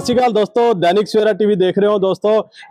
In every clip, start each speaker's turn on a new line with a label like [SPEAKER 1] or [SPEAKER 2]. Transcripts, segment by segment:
[SPEAKER 1] ਸਤਿ ਸ਼੍ਰੀ ਅਕਾਲ ਦੋਸਤੋ, ਦੈਨਿਕ ਸਵੇਰਾ ਟੀਵੀ ਦੇਖ ਰਹੇ ਹੋ ਦੋਸਤੋ।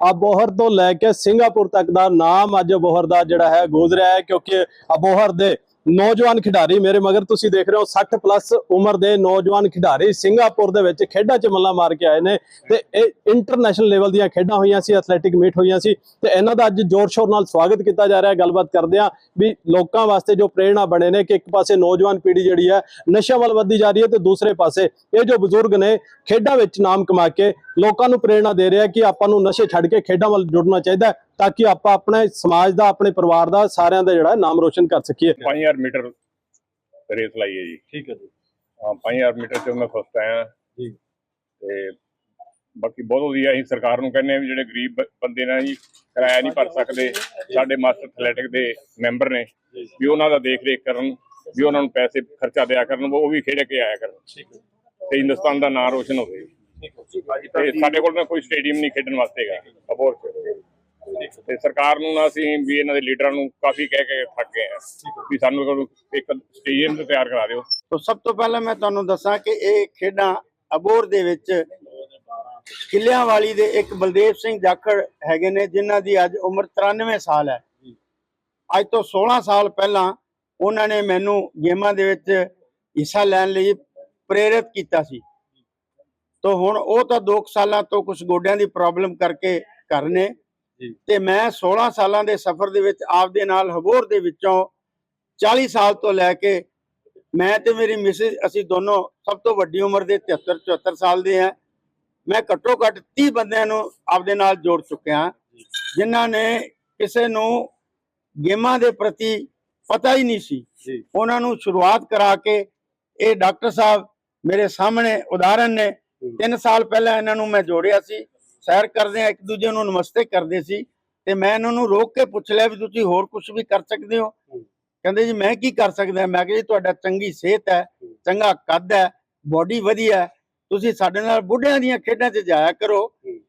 [SPEAKER 1] ਅਬੋਹਰ ਤੋਂ ਲੈ ਕੇ ਸਿੰਗਾਪੁਰ ਤੱਕ ਦਾ ਨਾਮ ਅੱਜ ਅਬੋਹਰ ਦਾ ਜਿਹੜਾ ਹੈ, ਗੂੰਜ ਰਿਹਾ ਹੈ, ਕਿਉਂਕਿ ਅਬੋਹਰ ਦੇ ਨੌਜਵਾਨ ਖਿਡਾਰੀ, ਮੇਰੇ ਮਗਰ ਤੁਸੀਂ ਦੇਖ ਰਹੇ ਹੋ 60 ਪਲੱਸ ਉਮਰ ਦੇ ਨੌਜਵਾਨ ਖਿਡਾਰੀ ਸਿੰਗਾਪੁਰ ਦੇ ਵਿੱਚ ਖੇਡਾਂ 'ਚ ਮੱਲਾ ਮਾਰ ਕੇ ਆਏ ਨੇ ਤੇ ਇਹ ਇੰਟਰਨੈਸ਼ਨਲ ਲੈਵਲ ਦੀਆਂ ਖੇਡਾਂ ਹੋਈਆਂ ਸੀ ਐਥਲੈਟਿਕ ਮੀਟ ਹੋਈਆਂ ਸੀ ਤੇ ਇਹਨਾਂ ਦਾ ਅੱਜ ਜ਼ੋਰ ਸ਼ੋਰ ਨਾਲ ਸਵਾਗਤ ਕੀਤਾ ਜਾ ਰਿਹਾ। ਗੱਲਬਾਤ ਕਰਦੇ ਹਾਂ ਵੀ ਲੋਕਾਂ ਵਾਸਤੇ ਜੋ ਪ੍ਰੇਰਣਾ ਬਣੇ ਨੇ ਕਿ ਇੱਕ ਪਾਸੇ ਨੌਜਵਾਨ ਪੀੜ੍ਹੀ ਜਿਹੜੀ ਹੈ ਨਸ਼ਿਆਂ ਵੱਲ ਵੱਧਦੀ ਜਾ ਰਹੀ ਹੈ ਤੇ ਦੂਸਰੇ ਪਾਸੇ ਇਹ ਜੋ ਬਜ਼ੁਰਗ ਨੇ ਖੇਡਾਂ ਵਿੱਚ ਨਾਮ ਕਮਾ ਕੇ ਲੋਕਾਂ ਨੂੰ ਪ੍ਰੇਰਣਾ ਦੇ ਰਿਹਾ ਕਿ ਆਪਾਂ ਨੂੰ ਨਸ਼ੇ ਛੱਡ ਕੇ ਖੇਡਾਂ ਵੱਲ ਜੁੜਨਾ ਚਾਹੀਦਾ ਤਾਂ ਕਿ ਆਪਾਂ ਆਪਣੇ ਸਮਾਜ ਦਾ ਆਪਣੇ ਪਰਿਵਾਰ ਦਾ ਸਾਰਿਆਂ ਦਾ ਜਿਹੜਾ ਨਾਮ ਰੋਸ਼ਨ ਕਰ ਸਕੀਏ।
[SPEAKER 2] 5000 ਮੀਟਰ ਰੇਸ ਲਾਈ ਹੈ ਜੀ।
[SPEAKER 1] ਠੀਕ ਹੈ ਜੀ।
[SPEAKER 2] ਹਾਂ 5000 ਮੀਟਰ ਚ ਮੈਂ ਫਸਟ ਆਇਆ।
[SPEAKER 1] ਜੀ।
[SPEAKER 2] ਤੇ ਬਾਕੀ ਬਹੁਤ ਵਧੀਆ ਅਸੀਂ ਸਰਕਾਰ ਨੂੰ ਕਹਿੰਦੇ ਆ ਵੀ ਜਿਹੜੇ ਗਰੀਬ ਬੰਦੇ ਨੇ ਜੀ ਕਿਰਾਇਆ ਨਹੀਂ ਭਰ ਸਕਦੇ। ਸਾਡੇ ਮਾਸਟਰ ਐਥਲੈਟਿਕ ਦੇ ਮੈਂਬਰ ਨੇ। ਵੀ ਉਹਨਾਂ ਦਾ ਦੇਖ ਰੇਖ ਕਰਨ ਵੀ ਉਹਨਾਂ ਨੂੰ ਪੈਸੇ ਖਰਚਾ ਦਿਆ ਕਰਨ ਉਹ ਵੀ ਖੇਡ ਕੇ ਆਇਆ ਕਰਨ। ਤੇ ਹਿੰਦੁਸਤਾਨ ਦਾ ਨਾਮ ਰੋਸ਼ਨ ਹੋਵੇ। ਤੇ ਸਾਡੇ ਕੋਲ ਨਾ ਕੋਈ ਸਟੇਡੀਅਮ ਨਹੀਂ ਖੇਡਣ ਵਾਸਤੇ ਹੈਗਾ। ਅਬੋਰ ਤੇ ਸਰਕਾਰ ਨੂੰ ਨਾ ਅਸੀਂ ਵੀ ਇਹਨਾਂ ਦੇ ਲੀਡਰਾਂ ਨੂੰ ਕਾਫੀ ਕਹਿ ਕੇ ਥੱਕ ਗਏ ਆ ਵੀ ਸਾਨੂੰ ਇੱਕ ਸਟੇਡੀਅਮ ਤੇ ਤਿਆਰ ਕਰਾ ਦਿਓ।
[SPEAKER 3] ਤੋ ਸਭ ਤੋਂ ਪਹਿਲਾਂ ਮੈਂ ਤੁਹਾਨੂੰ ਦੱਸਾਂ ਕਿ ਇਹ ਖੇਡਾਂ ਅਬੋਰ ਦੇ ਵਿੱਚ ਕਿਲਿਆਂ ਵਾਲੀ ਦੇ ਇੱਕ ਬਲਦੇਵ ਸਿੰਘ ਜਾਖੜ ਹੈਗੇ ਨੇ ਜਿਨ੍ਹਾਂ ਦੀ ਅੱਜ ਉਮਰ 93 ਸਾਲ ਹੈ। ਅੱਜ ਤੋਂ 16 ਸਾਲ ਪਹਿਲਾਂ ਉਹਨਾਂ ਨੇ ਮੈਨੂੰ ਗੇਮਾਂ ਦੇ ਵਿੱਚ ਹਿੱਸਾ ਲੈਣ ਲਈ ਪ੍ਰੇਰਿਤ ਕੀਤਾ ਸੀ। ਤੋ ਹੁਣ ਉਹ ਤਾਂ 2 ਸਾਲਾਂ ਤੋਂ ਕੁਝ ਗੋਡਿਆਂ ਦੀ ਪ੍ਰੋਬਲਮ ਕਰਕੇ ਘਰ ਨੇ। ਤੇ ਮੈਂ 16 ਸਾਲਾਂ ਦੇ ਸਫ਼ਰ ਦੇ ਵਿੱਚ ਆਪਦੇ ਨਾਲ ਹਬੋਰ ਦੇ ਵਿੱਚੋਂ 40 ਸਾਲ ਤੋਂ ਲੈ ਕੇ ਮੈਂ ਤੇ ਮੇਰੀ ਮਿਸਿਸ ਅਸੀਂ ਦੋਨੋਂ ਸਭ ਤੋਂ ਵੱਡੀ ਉਮਰ ਦੇ 73 74 ਸਾਲ ਦੇ ਆ ਮੈਂ ਘੱਟੋ ਘੱਟ 30 ਬੰਦਿਆਂ ਨੂੰ ਆਪਦੇ ਨਾਲ ਜੋੜ ਚੁੱਕਿਆ ਜਿਨ੍ਹਾਂ ਨੇ ਕਿਸੇ ਨੂੰ ਗੇਮਾਂ ਦੇ ਪ੍ਰਤੀ ਪਤਾ ਹੀ ਨਹੀਂ ਸੀ। ਉਹਨਾਂ ਨੂੰ ਸ਼ੁਰੂਆਤ ਕਰਾ ਕੇ ਇਹ ਡਾਕਟਰ ਸਾਹਿਬ ਮੇਰੇ ਸਾਹਮਣੇ ਉਦਾਹਰਨ ਨੇ। 3 ਸਾਲ ਪਹਿਲਾਂ ਇਹਨਾਂ ਨੂੰ ਮੈਂ ਜੋੜਿਆ ਸੀ। ਸੈਰ ਕਰਦੇ ਆ ਇੱਕ ਦੂਜੇ ਨੂੰ ਨਮਸਤੇ ਕਰਦੇ ਸੀ ਤੇ ਮੈਂ ਇਹਨਾਂ ਨੂੰ ਰੋਕ ਕੇ ਪੁੱਛ ਲਿਆ ਵੀ ਤੁਸੀਂ ਹੋਰ ਕੁਝ ਵੀ ਕਰ ਸਕਦੇ ਹੋ? ਕਹਿੰਦੇ ਜੀ ਮੈਂ ਕੀ ਕਰ ਸਕਦਾ? ਮੈਂ ਕਿਹਾ ਜੀ ਤੁਹਾਡਾ ਚੰਗੀ ਸਿਹਤ ਹੈ ਚੰਗਾ ਕੱਦ ਹੈ ਬਾਡੀ ਵਧੀਆ ਤੁਸੀਂ ਸਾਡੇ ਨਾਲ ਬੁੱਢਿਆਂ ਦੀਆਂ ਖੇਡਾਂ 'ਚ ਜਾਇਆ ਕਰੋ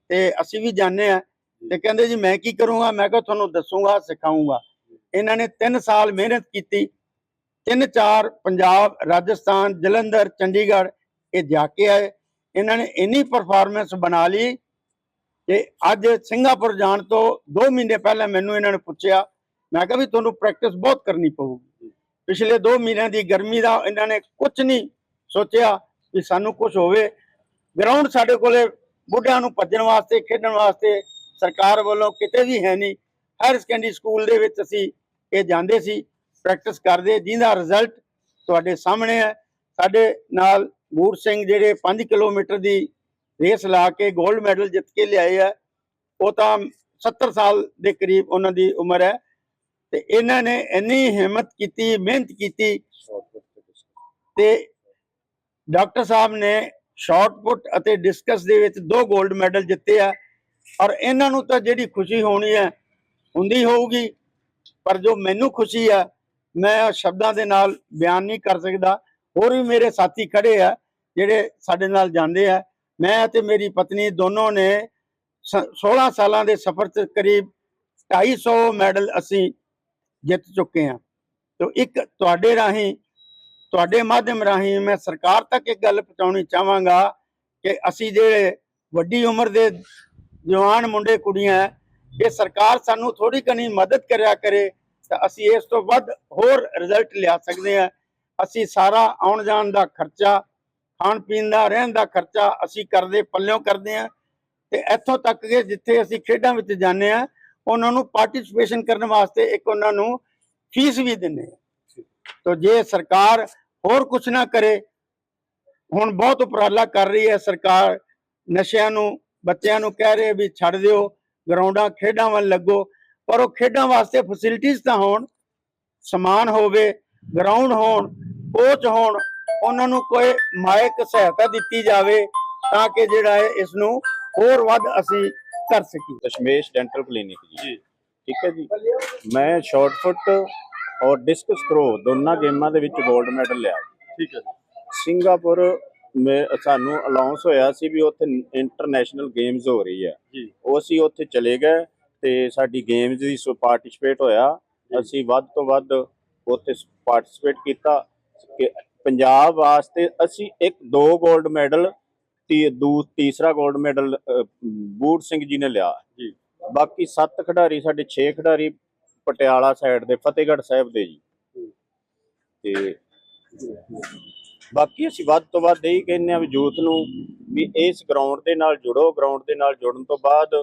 [SPEAKER 3] ਤੇ ਅਸੀਂ ਵੀ ਜਾਣਦੇ ਆ ਤੇ ਕਹਿੰਦੇ ਜੀ ਮੈਂ ਕੀ ਕਰੂੰਗਾ? ਮੈਂ ਕਿਹਾ ਤੁਹਾਨੂੰ ਦੱਸੂਗਾ ਸਿਖਾਉਂਗਾ ਇਹਨਾਂ ਨੇ 3 ਸਾਲ ਮਿਹਨਤ ਕੀਤੀ। ਤਿੰਨ ਚਾਰ ਪੰਜਾਬ ਰਾਜਸਥਾਨ ਜਲੰਧਰ ਚੰਡੀਗੜ੍ਹ ਇਹ ਜਾ ਕੇ ਆਏ। ਇਹਨਾਂ ਨੇ ਇੰਨੀ ਪਰਫਾਰਮੈਂਸ ਬਣਾ ਲਈ ਕਿ ਅੱਜ ਸਿੰਗਾਪੁਰ ਜਾਣ ਤੋਂ 2 ਮਹੀਨੇ ਪਹਿਲਾਂ ਮੈਨੂੰ ਇਹਨਾਂ ਨੇ ਪੁੱਛਿਆ, ਮੈਂ ਕਿਹਾ ਵੀ ਤੁਹਾਨੂੰ ਪ੍ਰੈਕਟਿਸ ਬਹੁਤ ਕਰਨੀ ਪਊਗੀ। ਪਿਛਲੇ 2 ਮਹੀਨਿਆਂ ਦੀ ਗਰਮੀ ਦਾ ਇਹਨਾਂ ਨੇ ਕੁਝ ਨਹੀਂ ਸੋਚਿਆ ਕਿ ਸਾਨੂੰ ਕੁਝ ਹੋਵੇ। ਗਰਾਊਂਡ ਸਾਡੇ ਕੋਲੇ ਬੁੱਢਿਆਂ ਨੂੰ ਭੱਜਣ ਵਾਸਤੇ, ਖੇਡਣ ਵਾਸਤੇ ਸਰਕਾਰ ਵੱਲੋਂ ਕਿਤੇ ਵੀ ਹੈ ਨਹੀਂ। ਹਰ ਸੈਕੰਡਰੀ ਸਕੂਲ ਦੇ ਵਿੱਚ ਅਸੀਂ ਇਹ ਜਾਂਦੇ ਸੀ ਪ੍ਰੈਕਟਿਸ ਕਰਦੇ, ਜਿਹਦਾ ਰਿਜ਼ਲਟ ਤੁਹਾਡੇ ਸਾਹਮਣੇ ਹੈ। ਸਾਡੇ ਨਾਲ ਬੂਰ ਸਿੰਘ ਜਿਹੜੇ 5 ਕਿਲੋਮੀਟਰ ਦੀ ਰੇਸ ਲਾ ਕੇ 골ਡ ਮੈਡਲ ਜਿੱਤ ਕੇ ਲਿਆਏ ਆ। ਉਹ ਤਾਂ 70 ਸਾਲ ਦੇ ਕਰੀਬ ਉਹਨਾਂ ਦੀ ਉਮਰ ਹੈ। ਤੇ ਇਹਨਾਂ ਨੇ ਇੰਨੀ ਹਿੰਮਤ ਕੀਤੀ, ਮਿਹਨਤ ਕੀਤੀ। ਤੇ ਡਾਕਟਰ ਸਾਹਿਬ ਨੇ ਸ਼ਾਰਟ ਅਤੇ ਡਿਸਕਸ ਦੇ ਵਿੱਚ ਦੋ 골ਡ ਮੈਡਲ ਜਿੱਤੇ ਆ। ਔਰ ਇਹਨਾਂ ਨੂੰ ਤਾਂ ਜਿਹੜੀ ਖੁਸ਼ੀ ਹੋਣੀ ਹੈ, ਹੁੰਦੀ ਹੋਊਗੀ। ਪਰ ਜੋ ਮੈਨੂੰ ਖੁਸ਼ੀ ਆ, ਮੈਂ ਸ਼ਬਦਾਂ ਦੇ ਨਾਲ ਬਿਆਨ ਨਹੀਂ ਕਰ ਸਕਦਾ। ਹੋਰ ਵੀ ਮੇਰੇ ਸਾਥੀ ਖੜੇ ਆ, ਜਿਹੜੇ ਸਾਡੇ ਨਾਲ ਜਾਂਦੇ ਆ। ਮੈਂ ਤੇ ਮੇਰੀ ਪਤਨੀ ਦੋਨੋਂ ਨੇ ਸ- 16 ਸਾਲਾਂ ਦੇ ਸਫ਼ਰ 'ਚ ਕਰੀਬ 250 ਮੈਡਲ ਅਸੀਂ ਜਿੱਤ ਚੁੱਕੇ ਹਾਂ। ਤੋ ਇੱਕ ਤੁਹਾਡੇ ਰਾਹੀਂ ਤੁਹਾਡੇ ਮਾਧਿਅਮ ਰਾਹੀਂ ਮੈਂ ਸਰਕਾਰ ਤੱਕ ਇੱਕ ਗੱਲ ਪਹੁੰਚਾਉਣੀ ਚਾਹਾਂਗਾ ਕਿ ਅਸੀਂ ਜਿਹੜੇ ਵੱਡੀ ਉਮਰ ਦੇ ਜਵਾਨ ਮੁੰਡੇ ਕੁੜੀਆਂ ਹੈ, ਇਹ ਸਰਕਾਰ ਸਾਨੂੰ ਥੋੜੀ ਕਨੀ ਮਦਦ ਕਰਿਆ ਕਰੇ ਤਾਂ ਅਸੀਂ ਇਸ ਤੋਂ ਵੱਧ ਹੋਰ ਰਿਜ਼ਲਟ ਲਿਆ ਸਕਦੇ ਹਾਂ। ਅਸੀਂ ਸਾਰਾ ਆਉਣ ਜਾਣ ਦਾ ਖਰਚਾ ਖਾਣ ਪੀਣ ਦਾ, ਰਹਿਣ ਦਾ ਖਰਚਾ ਅਸੀਂ ਕਰਦੇ, ਪੱਲਿਓਂ ਕਰਦੇ ਹਾਂ। ਤੇ ਇੱਥੋਂ ਤੱਕ ਕਿ ਜਿੱਥੇ ਅਸੀਂ ਖੇਡਾਂ ਵਿੱਚ ਜਾਂਦੇ ਆ ਉਹਨਾਂ ਨੂੰ ਪਾਰਟਿਸਿਪੇਸ਼ਨ ਕਰਨ ਵਾਸਤੇ ਇੱਕ ਉਹਨਾਂ ਨੂੰ ਫੀਸ ਵੀ ਦਿੰਦੇ ਆ ਤੋ ਜੇ ਸਰਕਾਰ ਹੋਰ ਕੁਝ ਨਾ ਕਰੇ, ਹੁਣ ਬਹੁਤ ਉਪਰਾਲਾ ਕਰ ਰਹੀ ਹੈ ਸਰਕਾਰ। ਨਸ਼ਿਆਂ ਨੂੰ, ਬੱਚਿਆਂ ਨੂੰ ਕਹਿ ਰਹੇ ਵੀ ਛੱਡ ਦਿਓ, ਗਰਾਊਂਡਾਂ, ਖੇਡਾਂ ਵੱਲ ਲੱਗੋ। ਪਰ ਉਹ ਖੇਡਾਂ ਵਾਸਤੇ ਫੈਸਿਲਿਟੀਆਂ ਤਾਂ ਹੋਣ, ਸਮਾਨ ਹੋਵੇ ਗਰਾਊਂਡ ਹੋਣ ਕੋਚ ਹੋਣ ਉਹਨਾਂ ਨੂੰ ਕੋਈ ਮਾਇਕ ਸਹਾਇਤਾ ਦਿੱਤੀ ਜਾਵੇ ਤਾਂ ਕਿ ਜਿਹੜਾ ਹੈ ਇਸ ਨੂੰ ਹੋਰ ਵੱਧ ਅਸੀਂ ਕਰ ਸਕੀਏ।
[SPEAKER 4] ਦਸ਼ਮੇਸ਼ ਡੈਂਟਲ ਕਲੀਨਿਕ ਜੀ। ਠੀਕ ਹੈ ਜੀ। ਮੈਂ ਸ਼ਾਰਟ ਫੁੱਟ ਔਰ ਡਿਸਕਸ ਥਰੋ ਦੋਨਾਂ ਗੇਮਾਂ ਦੇ ਵਿੱਚ 골ਡ ਮੈਡਲ ਲਿਆ।
[SPEAKER 1] ਠੀਕ ਹੈ
[SPEAKER 4] ਸਿੰਗਾਪੁਰ ਮੇ ਸਾਨੂੰ ਅਲਾਉਂਸ ਹੋਇਆ ਸੀ ਵੀ ਉੱਥੇ ਇੰਟਰਨੈਸ਼ਨਲ ਗੇਮਸ ਹੋ ਰਹੀ ਹੈ।
[SPEAKER 1] ਜੀ।
[SPEAKER 4] ਉਹ ਅਸੀਂ ਉੱਥੇ ਚਲੇ ਗਏ ਤੇ ਸਾਡੀ ਗੇਮਸ ਦੀ ਸੋ ਪਾਰਟਿਸਿਪੇਟ ਹੋਇਆ। ਅਸੀਂ ਵੱਧ ਤੋਂ ਵੱਧ ਉੱਥੇ ਪਾਰਟਿਸਿਪੇਟ ਕੀਤਾ। ਕਿ ਪੰਜਾਬ ਵਾਸਤੇ ਅਸੀਂ ਇੱਕ ਦੋ 골ਡ ਮੈਡਲ ਤੀ ਦੂ ਤੀਸਰਾ 골ਡ ਮੈਡਲ ਬੂਟ ਸਿੰਘ ਜੀ ਨੇ ਲਿਆ।
[SPEAKER 1] ਜੀ।
[SPEAKER 4] ਬਾਕੀ 7 ਖਿਡਾਰੀ ਸਾਡੇ 6 ਖਿਡਾਰੀ ਪਟਿਆਲਾ ਸਾਈਡ ਦੇ ਫਤਿਹਗੜ੍ਹ ਸਾਹਿਬ ਦੇ ਜੀ। ਤੇ ਬਾਕੀ ਅਸੀਂ ਵੱਧ ਤੋਂ ਵੱਧ ਇਹੀ ਕਹਿੰਦੇ ਆ ਵੀ ਯੂਥ ਨੂੰ ਵੀ ਇਸ ਗਰਾਊਂਡ ਦੇ ਨਾਲ ਜੁੜੋ। ਗਰਾਊਂਡ ਦੇ ਨਾਲ ਜੁੜਨ ਤੋਂ ਬਾਅਦ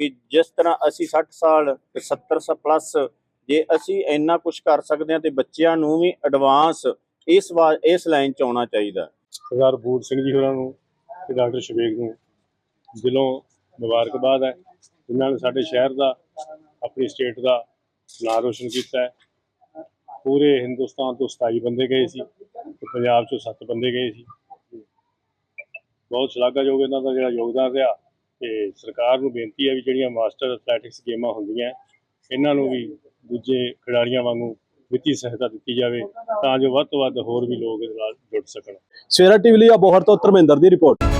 [SPEAKER 4] ਵੀ ਜਿਸ ਤਰ੍ਹਾਂ ਅਸੀਂ 60 ਸਾਲ ਤੇ 70 ਪਲੱਸ ਜੇ ਅਸੀਂ ਇੰਨਾ ਕੁਝ ਕਰ ਸਕਦੇ ਹਾਂ ਤੇ ਬੱਚਿਆਂ ਨੂੰ ਵੀ ਐਡਵਾਂਸ ਇਸ ਵਾਰ ਇਸ ਲਾਈਨ ਚ ਆਉਣਾ ਚਾਹੀਦਾ।
[SPEAKER 5] ਸਰਦਾਰ ਬੂਟ ਸਿੰਘ ਜੀ ਹੋਰਾਂ ਨੂੰ ਤੇ ਡਾਕਟਰ ਸ਼ਵੇਕ ਨੂੰ ਦਿਲੋਂ ਮੁਬਾਰਕਬਾਦ ਹੈ। ਜਿਨ੍ਹਾਂ ਨੇ ਸਾਡੇ ਸ਼ਹਿਰ ਦਾ, ਆਪਣੀ ਸਟੇਟ ਦਾ ਨਾਂ ਰੋਸ਼ਨ ਕੀਤਾ ਹੈ। ਪੂਰੇ ਹਿੰਦੁਸਤਾਨ ਤੋਂ 27 ਬੰਦੇ ਗਏ ਸੀ ਤੇ ਪੰਜਾਬ ਚੋਂ 7 ਬੰਦੇ ਗਏ ਸੀ। ਬਹੁਤ ਸ਼ਲਾਘਾਯੋਗ ਇਹਨਾਂ ਦਾ ਜਿਹੜਾ ਯੋਗਦਾਨ ਰਿਹਾ ਤੇ ਸਰਕਾਰ ਨੂੰ ਬੇਨਤੀ ਹੈ ਵੀ ਜਿਹੜੀਆਂ ਮਾਸਟਰ ਐਥਲੈਟਿਕਸ ਗੇਮਾਂ ਹੁੰਦੀਆਂ, ਇਹਨਾਂ ਨੂੰ ਵੀ ਦੂਜੇ ਖਿਡਾਰੀਆਂ ਵਾਂਗੂ ਵਿੱਤੀ ਸਹਾਇਤਾ ਦਿੱਤੀ ਜਾਵੇ ਤਾਂ ਜੋ ਵੱਧ ਤੋਂ ਵੱਧ ਹੋਰ ਵੀ ਲੋਕ ਇਹਦੇ ਨਾਲ ਜੁੜ ਸਕਣ।
[SPEAKER 1] ਸਵੇਰਾ ਟੀਵੀ ਲਈ ਅਬੋਹਰ ਤੋਂ ਧਰਮਿੰਦਰ ਦੀ ਰਿਪੋਰਟ।